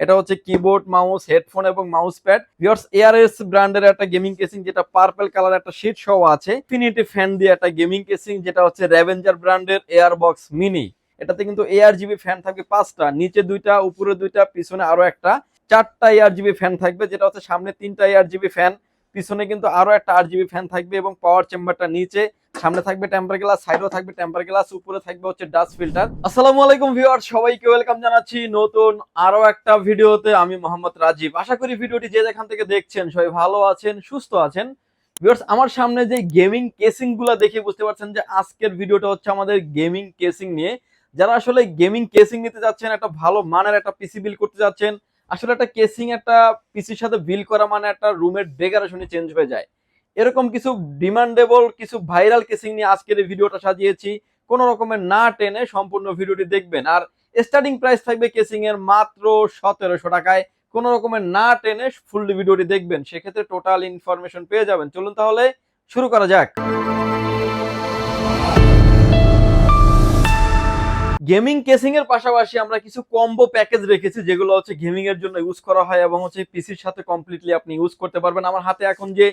এটা হচ্ছে keyboard mouse headphone এবং মাউস প্যাড ভিউয়ার্স এআরএস ব্র্যান্ডের একটা গেমিং কেসিং যেটা পার্পল কালার একটা শীট সহ আছে। ইনফিনিটি ফ্যান দিয়ে একটা গেমিং কেসিং যেটা হচ্ছে রেভেঞ্জার ব্র্যান্ডের এয়ার বক্স মিনি এটাতে কিন্তু এআর জিবি ফ্যান থাকবে পাঁচটা, নিচে দুইটা, উপরে দুইটা, পিছনে আরও একটা। চারটা এআর জিবি ফ্যান থাকবে, যেটা হচ্ছে সামনে তিনটা এআর জিবি ফ্যান পিছনে কিন্তু আরও একটা আট জিবি ফ্যান থাকবে এবং পাওয়ার চেম্বারটা নিচে। সামনে থাকবে টেম্পার গ্লাস সাইডও থাকবে টেম্পার গ্লাস উপরে থাকবে হচ্ছে ডাস্ট ফিল্টার আসসালামু আলাইকুম ভিউয়ার সবাইকে ওয়েলকাম জানাচ্ছি নতুন আরও একটা ভিডিওতে। আমি মোহাম্মদ রাজীব। আশা করি ভিডিওটি যে যেখান থেকে দেখছেন সবাই ভালো আছেন, সুস্থ আছেন। ভিউয়ার্স আমার সামনে যে গেমিং কেসিংগুলা দেখে বুঝতে পারছেন যে আজকের ভিডিওটা হচ্ছে আমাদের গেমিং কেসিং নিয়ে। যারা আসলে গেমিং কেসিং নিতে যাচ্ছেন, একটা ভালো মানের একটা পিসি বিল করতে যাচ্ছেন, আসলে একটা কেসিং একটা পিসির সাথে বিল করা মানে একটা রুমের ডেকারেশনই চেঞ্জ হয়ে যায়। এরকম কিছু ডিমান্ডেবল কিছু ভাইরাল কেসিং নিয়ে আজকের এই ভিডিওটা সাজিয়েছি। কোনো রকমের না টেনে সম্পূর্ণ ভিডিওটি দেখবেন। আর স্টার্টিং প্রাইস থাকবে কেসিং এর মাত্র সতেরোশো টাকায়। কোনো রকমের না টেনে ফুল ভিডিওটি দেখবেন। সেক্ষেত্রে টোটাল ইনফরমেশন পেয়ে যাবেন। চলুন তাহলে শুরু করা যাক। গেমিং কেসিং এর পাশাপাশি আমরা কিছু কম্বো প্যাকেজ রেখেছি, যেগুলো হচ্ছে গেমিং এর জন্য ইউজ করা হয় এবং হচ্ছে পিসির সাথে কমপ্লিটলি আপনি ইউজ করতে পারবেন। আমার হাতে এখন যে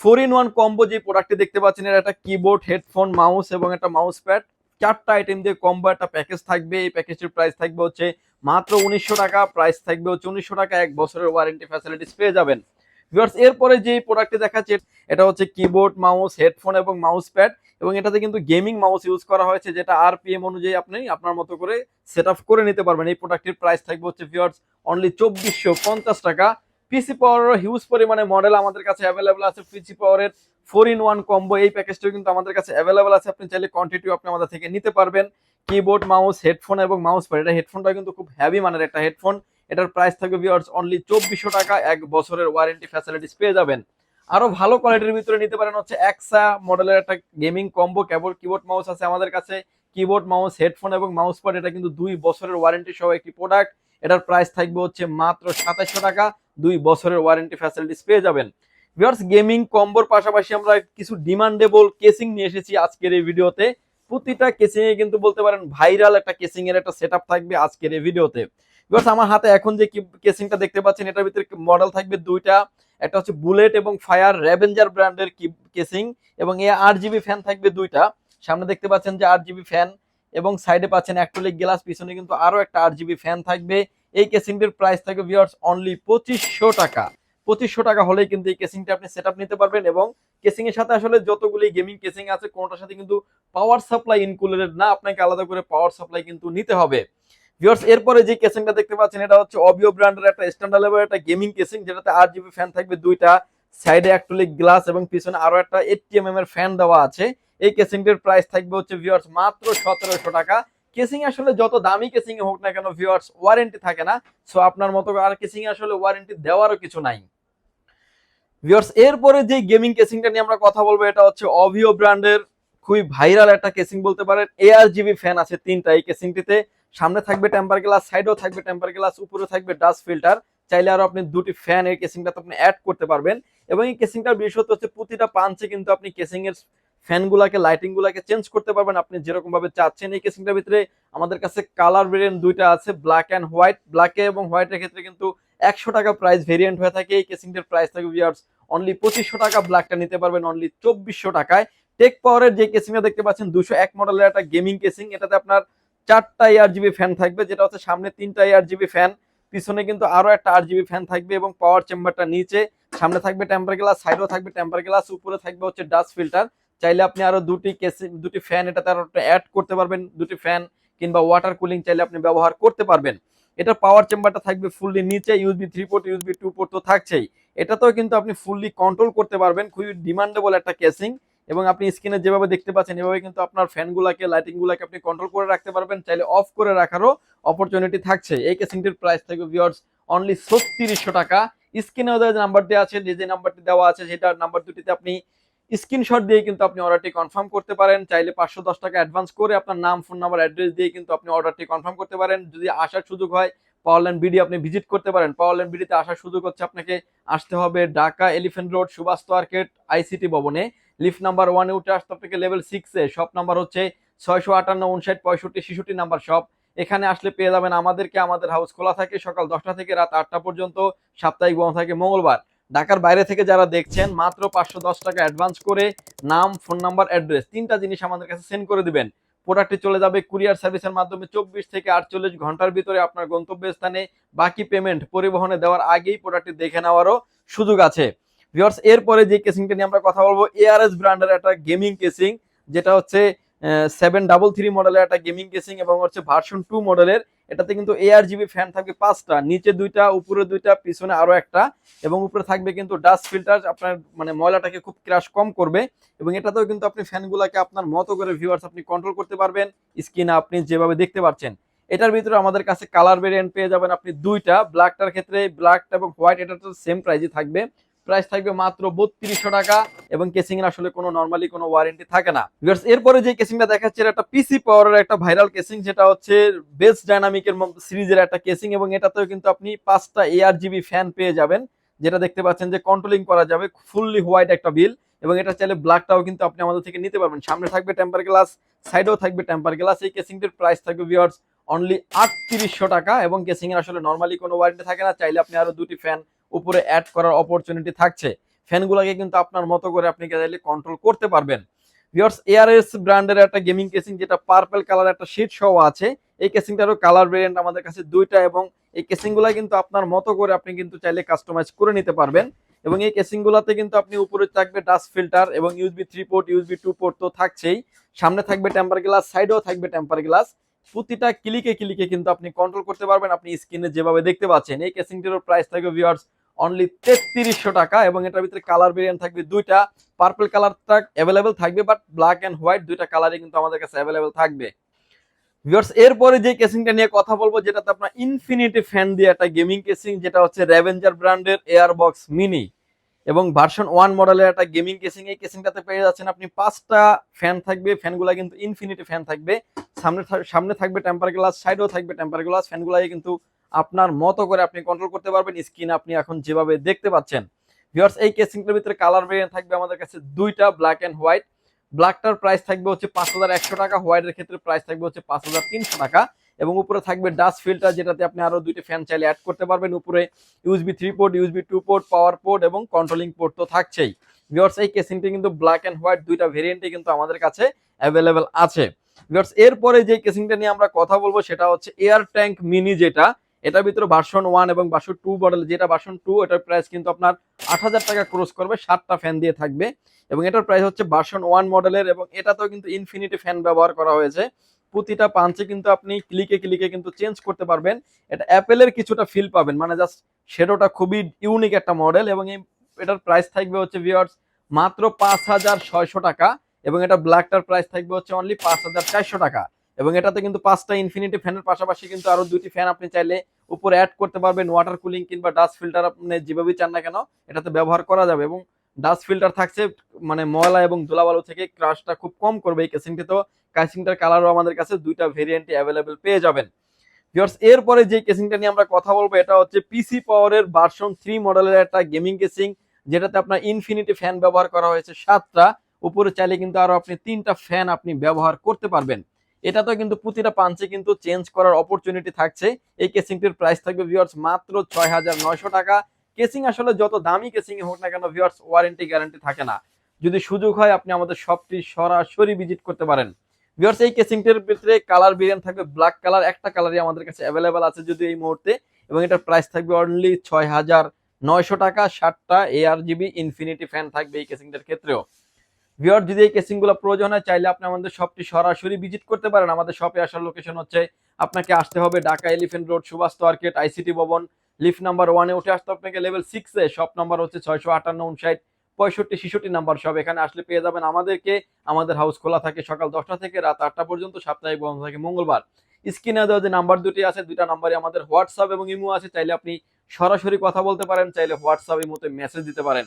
ফোর ইন ওয়ান কম্বো যে প্রোডাক্টটি দেখতে পাচ্ছেন, এর একটা কিবোর্ড হেডফোন মাউস এবং একটা মাউস প্যাড চারটা আইটেম দিয়ে কম্বো একটা প্যাকেজ থাকবে। এই প্যাকেজটির প্রাইস থাকবে হচ্ছে মাত্র উনিশশো টাকা। প্রাইস থাকবে হচ্ছে উনিশশো টাকা। এক বছরের ওয়ারেন্টি ফ্যাসিলিটিস পেয়ে যাবেন। ভিউয়ার্স এরপরে যে প্রোডাক্টটি দেখাচ্ছে, এটা হচ্ছে কিবোর্ড মাউস হেডফোন এবং মাউস প্যাড এবং এটাতে কিন্তু গেমিং মাউস ইউজ করা হয়েছে, যেটা আরপিএম অনুযায়ী আপনি আপনার মতো করে সেট করে নিতে পারবেন। এই প্রোডাক্টটির প্রাইস থাকবে হচ্ছে ভিউয়ার্স অনলি চব্বিশশো টাকা। পিসি পাওয়ারের হিউজ পরিমাণে মডেল আমাদের কাছে অ্যাভেলেবল আছে পিসি পাওয়ারের ফোর ইন ওয়ান কম্বো এই প্যাকেজটাও কিন্তু আমাদের কাছে অ্যাভেলেবল আছে। আপনি চাইলে কোয়ান্টিটিও আপনি আমাদের থেকে নিতে পারবেন। কিবোর্ড মাউস হেডফোন এবং মাউস প্যাড এটা হেডফোনটা কিন্তু খুব হ্যাভি মানের একটা হেডফোন এটার প্রাইস থাকবে ভিউয়ার্স অনলি চব্বিশশো টাকা। এক বছরের ওয়ারেন্টি ফ্যাসিলিটিস পেয়ে যাবেন। আরও ভালো কোয়ালিটির ভিতরে নিতে পারেন হচ্ছে এক্সা মডেলের একটা গেমিং কম্বো কেবল কিবোর্ড মাউস আছে আমাদের কাছে। কিবোর্ড মাউস হেডফোন এবং মাউস প্যাড এটা কিন্তু দুই বছরের ওয়ারেন্টি সহ একটি প্রোডাক্ট এটার প্রাইস থাকবে হচ্ছে মাত্র সাতাশশো টাকা। দুই বছরের ওয়ারেন্টি ফ্যাসিলিটিস পেয়ে যাবেন। ভিউয়ার্স গেমিং কম্বোর পাশাপাশি আমরা কিছু ডিমান্ডেবল কেসিং নিয়ে এসেছি আজকের এই ভিডিওতে। প্রতিটা কেসিং এ কিন্তু বলতে পারেন ভাইরাল একটা কেসিং এর একটা সেটআপ থাকবে আজকের এই ভিডিওতে। ভিউয়ার্স আমার হাতে এখন যে কেসিংটা দেখতে পাচ্ছেন, এটার ভিতরে মডেল থাকবে দুইটা। একটা হচ্ছে বুলেট এবং ফায়ার রেভেঞ্জার ব্র্যান্ডের কি কেসিং এবং এ আট জিবি ফ্যান থাকবে দুইটা। সামনে দেখতে পাচ্ছেন যে আট জিবি ফ্যান এবং সাইডে পাচ্ছেন অ্যাক্টোলিক গ্লাস পিছনে কিন্তু আরও একটা আট জিবি ফ্যান থাকবে। এই কেসিংটির প্রাইস থাকবে ভিউয়ার্স অনলি পঁচিশশো টাকা। পঁচিশশো টাকা হলেই কিন্তু এই কেসিংটা আপনি সেট নিতে পারবেন এবং কেসিং এর সাথে আসলে যতগুলি গেমিং কেসিং আছে, কোনটার সাথে কিন্তু পাওয়ার সাপ্লাই ইনক্লুডেড না, আপনাকে আলাদা করে পাওয়ার সাপ্লাই কিন্তু নিতে হবে। ভিউয়ার্স এরপরে যে কেসিংটা দেখতে পাচ্ছেন, এটা হচ্ছে অবিও ব্র্যান্ডের একটা স্ট্যান্ডার্ড লেভেল একটা গেমিং কেসিং যেটাতে আট জিবি ফ্যান থাকবে দুইটা সাইডে অ্যাক্টোলিক গ্লাস এবং পিছনে আরও একটা এইটটি এম এর ফ্যান দেওয়া আছে। এই কেসিংটির প্রাইস থাকবে হচ্ছে ভিউয়ার্স মাত্র সতেরোশো টাকা। কেসিং আসলে যত দামি কেসিং হোক না কেন ভিউয়ার্স ওয়ারেন্টি থাকে না। সো আপনার মতো আর কেসিং আসলে ওয়ারেন্টি দেওয়ারও কিছু নাই। ভিউয়ার্স এরপরে যে গেমিং কেসিংটা নিয়ে আমরা কথা বলব, এটা হচ্ছে অভিও ব্র্যান্ডের খুবই ভাইরাল একটা কেসিং বলতে পারেন। এআর জিবি ফ্যান আছে তিনটা এই কেসিংটিতে। সামনে থাকবে টেম্পার গ্লাস সাইডেও থাকবে টেম্পার গ্লাস উপরে থাকবে ডাস্ট ফিল্টার চাইলে আরও আপনি দুটি ফ্যান এই কেসিংটাতে আপনি অ্যাড করতে পারবেন। এবং এই কেসিংটার বিশেষত্ব হচ্ছে প্রতিটা পাঞ্চে কিন্তু আপনি কেসিং এর ফ্যান গুলাকে লাইটিং গুলাকে চেঞ্জ করতে পারবেন। আপনি যেরকম ভাবে চাচ্ছেন এই কেসিংটার ভিতরে আমাদের কাছে কালার ভেরিয়েন্ট দুইটা আছে ব্ল্যাক অ্যান্ড হোয়াইট ব্ল্যাকে এবং হোয়াইটের ক্ষেত্রে কিন্তু একশো টাকা প্রাইস ভেরিয়েন্ট হয়ে থাকে। এই কেসিংটার প্রাইস থাকবে ভিউয়ার্স অনলি পঁচিশশো টাকা। ব্ল্যাকটা নিতে পারবেন অনলি চব্বিশশো টাকায়। টেক পাওয়ারের যে কেসিংটা দেখতে পাচ্ছেন, দুশো এক মডেলের একটা গেমিং কেসিং। এটাতে আপনার চারটা এয়ার জিবি ফ্যান থাকবে, যেটা হচ্ছে সামনে তিনটা এয়ার জিবি ফ্যান পিছনে কিন্তু আরও একটা আট জিবি ফ্যান থাকবে এবং পাওয়ার চেম্বারটা নিচে। সামনে থাকবে টেম্পার গ্লাস সাইডেও থাকবে টেম্পার গ্লাস উপরে থাকবে হচ্ছে ডাস্ট ফিল্টার চাইলে আপনি আরও দুটি কেসিং, দুটি ফ্যান এটাতে আরও অ্যাড করতে পারবেন, দুটি ফ্যান কিংবা ওয়াটার কুলিং চাইলে আপনি ব্যবহার করতে পারবেন। এটা পাওয়ার চেম্বারটা থাকবে ফুললি নিচে USB three port USB two port তো থাকছেই। এটাতেও কিন্তু আপনি ফুললি কন্ট্রোল করতে পারবেন, খুবই ডিমান্ডেবল একটা কেসিং এবং আপনি স্ক্রিনে যেভাবে দেখতে পাচ্ছেন, এভাবে কিন্তু আপনার ফ্যানগুলোকে লাইটিং গুলাকে আপনি কন্ট্রোল করে রাখতে পারবেন, চাইলে অফ করে রাখারও অপরচুনিটি থাকছে। এই কেসিংটির প্রাইস থাকবে ভিউয়ার্স অনলি ছত্রিশশো টাকা। স্ক্রিনে ওদের যে নাম্বারটি আছে, যে যে নাম্বারটি দেওয়া আছে, সেটার নাম্বার দুটিতে আপনি স্ক্রিনশট দিয়ে কিন্তু আপনি অর্ডারটি কনফার্ম করতে পারেন। চাইলে পাঁচশো দশ টাকা অ্যাডভান্স করে আপনার নাম ফোন নাম্বার অ্যাড্রেস দিয়ে কিন্তু আপনি অর্ডারটি কনফার্ম করতে পারেন। যদি আসার সুযোগ হয় পাওয়ারল্যান্ড বিডি আপনি ভিজিট করতে পারেন। পাওয়ারল্যান্ড বিডিতে আসার সুযোগ হচ্ছে আপনাকে আসতে হবে Dhaka elephant road Subhash market ICT ভবনে। লিফট নাম্বার ওয়ানে উঠে আসতে আপনাকে লেভেল সিক্সে শপ নাম্বার হচ্ছে ছয়শো আটান্ন, উনষাট, পঁয়ষট্টি, ছেষট্টি নাম্বার শপ এখানে আসলে পেয়ে যাবেন আমাদেরকে। আমাদের হাউস খোলা থাকে সকাল দশটা থেকে রাত আটটা পর্যন্ত। সাপ্তাহিক বন্ধ থাকে মঙ্গলবার। ঢাকার বাইরে থেকে যারা দেখছেন, মাত্র পাঁচশো দশ টাকা অ্যাডভান্স করে নাম ফোন নাম্বার অ্যাড্রেস তিনটা জিনিস আমাদের কাছে সেন্ড করে দিবেন। প্রোডাক্টটি চলে যাবে কুরিয়ার সার্ভিসের মাধ্যমে চব্বিশ থেকে আটচল্লিশ ঘণ্টার ভিতরে আপনার গন্তব্য স্থানে বাকি পেমেন্ট পরিবহনে দেওয়ার আগেই প্রোডাক্টটি দেখে নেওয়ারও সুযোগ আছে। ভিউয়ার্স এরপরে যে কেসিংটা নিয়ে আমরা কথা বলব এআরএস ব্র্যান্ডের একটা গেমিং কেসিং যেটা হচ্ছে সেভেন ডাবল থ্রি মডেলের একটা গেমিং কেসিং এবং হচ্ছে ভার্সন টু মডেলের এটাতে কিন্তু এআর জিবি ফ্যান থাকবে পাঁচটা। নিচে দুইটা, উপরে দুইটা, পিছনে আরও একটা। এবং উপরে থাকবে কিন্তু ডাস্ট ফিল্টার আপনার মানে ময়লাটাকে খুব ক্রাশ কম করবে। এবং এটাতেও কিন্তু আপনি ফ্যানগুলোকে আপনার মতো করে ভিউয়ার্স আপনি কন্ট্রোল করতে পারবেন। স্ক্রিনে আপনি যেভাবে দেখতে পাচ্ছেন এটার ভিতরে আমাদের কাছে কালার ভেরিয়েন্ট পেয়ে যাবেন আপনি দুইটা। ব্ল্যাকটার ক্ষেত্রে ব্ল্যাকটা এবং হোয়াইট এটা তো সেম প্রাইজই থাকবে। প্রাইস থাকবে মাত্র বত্রিশশো টাকা এবং কেসিং এর আসলে কোনো নর্মালি কোনো ওয়ারেন্টি থাকে না। এরপরে যে কেসিংটা দেখাচ্ছে একটা পিসি পাওয়ারের একটা ভাইরাল কেসিং যেটা হচ্ছে বেস ডাইনামিকের সিরিজের একটা কেসিং এবং এটাতেও কিন্তু আপনি পাঁচটা এআর জিবি ফ্যান পেয়ে যাবেন, যেটা দেখতে পাচ্ছেন যে কন্ট্রোলিং করা যাবে ফুললি হোয়াইট একটা বিল এবং এটা চাইলে ব্ল্যাকটাও কিন্তু আপনি আমাদের থেকে নিতে পারবেন। সামনে থাকবে টেম্পার গ্লাস সাইডেও থাকবে টেম্পার গ্লাস এই কেসিংটির প্রাইস থাকবে ভিওয়ার্স অনলি আটত্রিশশো টাকা এবং কেসিং এর আসলে নর্মালি কোনো ওয়ারেন্টি থাকে না, চাইলে আপনি আরও দুটি ফ্যান উপরে অ্যাড করার অপরচুনিটি থাকছে। ফ্যানগুলোকে কিন্তু আপনার মতো করে আপনি চাইলে কন্ট্রোল করতে পারবেন। ভিওর্স এআরএস ব্র্যান্ডের একটা গেমিং কেসিং যেটা পার্পল কালার একটা শীট সহ আছে। এই কেসিংটারও কালার ভেরিয়েন্ট আমাদের কাছে দুইটা এবং এই কেসিংগুলো কিন্তু আপনার মতো করে আপনি কিন্তু চাইলে কাস্টমাইজ করে নিতে পারবেন। এবং এই কেসিংগুলোতে কিন্তু আপনি উপরে থাকবে ডাস্ট ফিল্টার এবং USB three port USB two port তো থাকছেই। সামনে থাকবে টেম্পার গ্লাস সাইডেও থাকবে টেম্পার গ্লাস প্রতিটা ক্লিকে ক্লিকে কিন্তু আপনি কন্ট্রোল করতে পারবেন। আপনি স্ক্রিনে যেভাবে দেখতে পাচ্ছেন, এই কেসিংটিরও প্রাইস থাকবে ভিউয়ার্স অনলি তেত্রিশশো টাকা এবং এটার ভিতরে কালার ভেরিয়েন্ট থাকবে দুইটা। পার্পল কালারটা অ্যাভেলেবেল থাকবে বাট ব্ল্যাক অ্যান্ড হোয়াইট দুইটা কালারই কিন্তু আমাদের কাছে অ্যাভেলেবেল থাকবে। এরপরে যে কেসিংটা নিয়ে কথা বলব, যেটাতে আপনার ইনফিনিটি ফ্যান দিয়ে একটা গেমিং কেসিং যেটা হচ্ছে রেভেঞ্জার ব্র্যান্ডের এয়ার বক্স মিনি এবং ভার্সন ওয়ান মডেলের একটা গেমিং কেসিং এই কেসিংটাতে পেয়ে যাচ্ছেন আপনি পাঁচটা ফ্যান থাকবে ফ্যানগুলা কিন্তু ইনফিনিটি ফ্যান থাকবে। সামনে সামনে থাকবে টেম্পার গ্লাস সাইডেও থাকবে টেম্পার গ্লাস ফ্যানগুলাই কিন্তু আপনার মতো করে আপনি কন্ট্রোল করতে পারবেন স্ক্রিন আপনি এখন যেভাবে দেখতে পাচ্ছেন। ভিউয়ার্স এই কেসিংটার ভিতরে কালার ভেরিয়েন্ট থাকবে আমাদের কাছে দুইটা ব্ল্যাক এন্ড হোয়াইট ব্ল্যাকটার প্রাইস থাকবে হচ্ছে পাঁচ হাজার একশো টাকা হোয়াইটের ক্ষেত্রে প্রাইস থাকবে হচ্ছে পাঁচ হাজার তিনশো টাকা এবং উপরে থাকবে ডাস্ট ফিল্টার যেটাতে আপনি আরও দুইটি ফ্যান চাইলে অ্যাড করতে পারবেন। উপরে USB three port USB two port power port এবং কন্ট্রোলিং পোর্ট তো থাকছেই। ভিউয়ার্স এই কেসিংটি কিন্তু ব্ল্যাক এন্ড হোয়াইট দুইটা ভেরিয়েন্টে কিন্তু আমাদের কাছে অ্যাভেলেবেল আছে। ভিউয়ার্স এরপরে যে কেসিংটা নিয়ে আমরা কথা বলব সেটা হচ্ছে এয়ার ট্যাঙ্ক মিনি যেটা এটার ভিতরে ভার্সন ওয়ান এবং ভার্সন টু মডেল যেটা ভার্সন টু এটার প্রাইস কিন্তু আপনার আট হাজার টাকা ক্রস করবে, সাতটা ফ্যান দিয়ে থাকবে। এবং এটার প্রাইস হচ্ছে ভার্সন ওয়ান মডেলের এবং এটাতেও কিন্তু ইনফিনিটি ফ্যান ব্যবহার করা হয়েছে। প্রতিটা পাঞ্চে কিন্তু আপনি ক্লিকে ক্লিকে কিন্তু চেঞ্জ করতে পারবেন। এটা অ্যাপেলের কিছুটা ফিল পাবেন মানে জাস্ট শেডোটা খুবই ইউনিক একটা মডেল এবং এই, এটার প্রাইস থাকবে হচ্ছে ভিওয়ার্স মাত্র পাঁচ হাজার ছয়শো টাকা, এবং এটা ব্ল্যাকটার প্রাইস থাকবে হচ্ছে অনলি পাঁচ হাজার চারশো টাকা। এবং এটাতে কিন্তু পাঁচটা ইনফিনিটি ফ্যানের পাশাপাশি কিন্তু আরও দুটি ফ্যান আপনি চাইলে উপরে অ্যাড করতে পারবেন ওয়াটার কুলিং কিংবা ডাস্ট ফিল্টার আপনি যেভাবেই চান না কেন, এটাতে ব্যবহার করা যাবে এবং ডাস্ট ফিল্টার থাকছে মানে ময়লা এবং ধুলাবালু থেকে ক্রাশটা খুব কম করবে এই কেসিংটি তো কেসিংটার কালারও আমাদের কাছে দুইটা ভেরিয়েন্টই অ্যাভেলেবেল পেয়ে যাবেন। ভিউয়ার্স এরপরে যে কেসিংটা নিয়ে আমরা কথা বলব, এটা হচ্ছে পিসি পাওয়ারের ভার্সন থ্রি মডেলের একটা গেমিং কেসিং যেটাতে আপনার ইনফিনিটি ফ্যান ব্যবহার করা হয়েছে সাতটা। উপরে চাইলে কিন্তু আরও আপনি তিনটা ফ্যান আপনি ব্যবহার করতে পারবেন। এটাতেও কিন্তু প্রতিটা পাঞ্চে কিন্তু চেঞ্জ করার অপরচুনিটি থাকছে। এই কেসিংটির প্রাইস থাকবে ভিউয়ার্স মাত্র ছয় হাজার নয়শো টাকা। কেসিং আসলে যত দামি কেসিং হোক না কেন ভিউয়ার্স ওয়ারেন্টি গ্যারান্টি থাকে না। যদি সুযোগ হয়, আপনি আমাদের শপটি সরাসরি ভিজিট করতে পারেন। ভিউয়ার্স এই কেসিংটির ভিতরে কালার ভেরিয়েন্ট থাকবে ব্ল্যাক কালার একটা কালারই আমাদের কাছে অ্যাভেলেবেল আছে যদি এই মুহূর্তে। এবং এটার প্রাইস থাকবে অনলি ছয় হাজার নয়শো টাকা। ষাটটা এআর জিবি ইনফিনিটি ফ্যান থাকবে এই কেসিংটার ক্ষেত্রেও। ভিওর যদি এই কেসিংগুলো প্রয়োজন হয়, চাইলে আপনি আমাদের শপটি সরাসরি ভিজিট করতে পারেন। আমাদের শপে আসার লোকেশন হচ্ছে, আপনাকে আসতে হবে Dhaka elephant road Subhash market ICT ভবন। লিফট নাম্বার ওয়ানে উঠে আসতে আপনাকে লেভেল সিক্সে শপ নাম্বার হচ্ছে ছয়শো আটান্ন উনষাট, পঁয়ষট্টি, ছেষট্টি নাম্বার সব এখানে আসলে পেয়ে যাবেন আমাদেরকে। আমাদের হাউস খোলা থাকে সকাল দশটা থেকে রাত আটটা পর্যন্ত, সাপ্তাহিক বন্ধ থাকে মঙ্গলবার। স্ক্রিনে দেওয়া যে নাম্বার দুটি আছে, দুইটা নাম্বারে আমাদের হোয়াটসঅ্যাপ এবং ইমো আছে। চাইলে আপনি সরাসরি কথা বলতে পারেন, চাইলে হোয়াটসঅ্যাপ ইমোতে মেসেজ দিতে পারেন।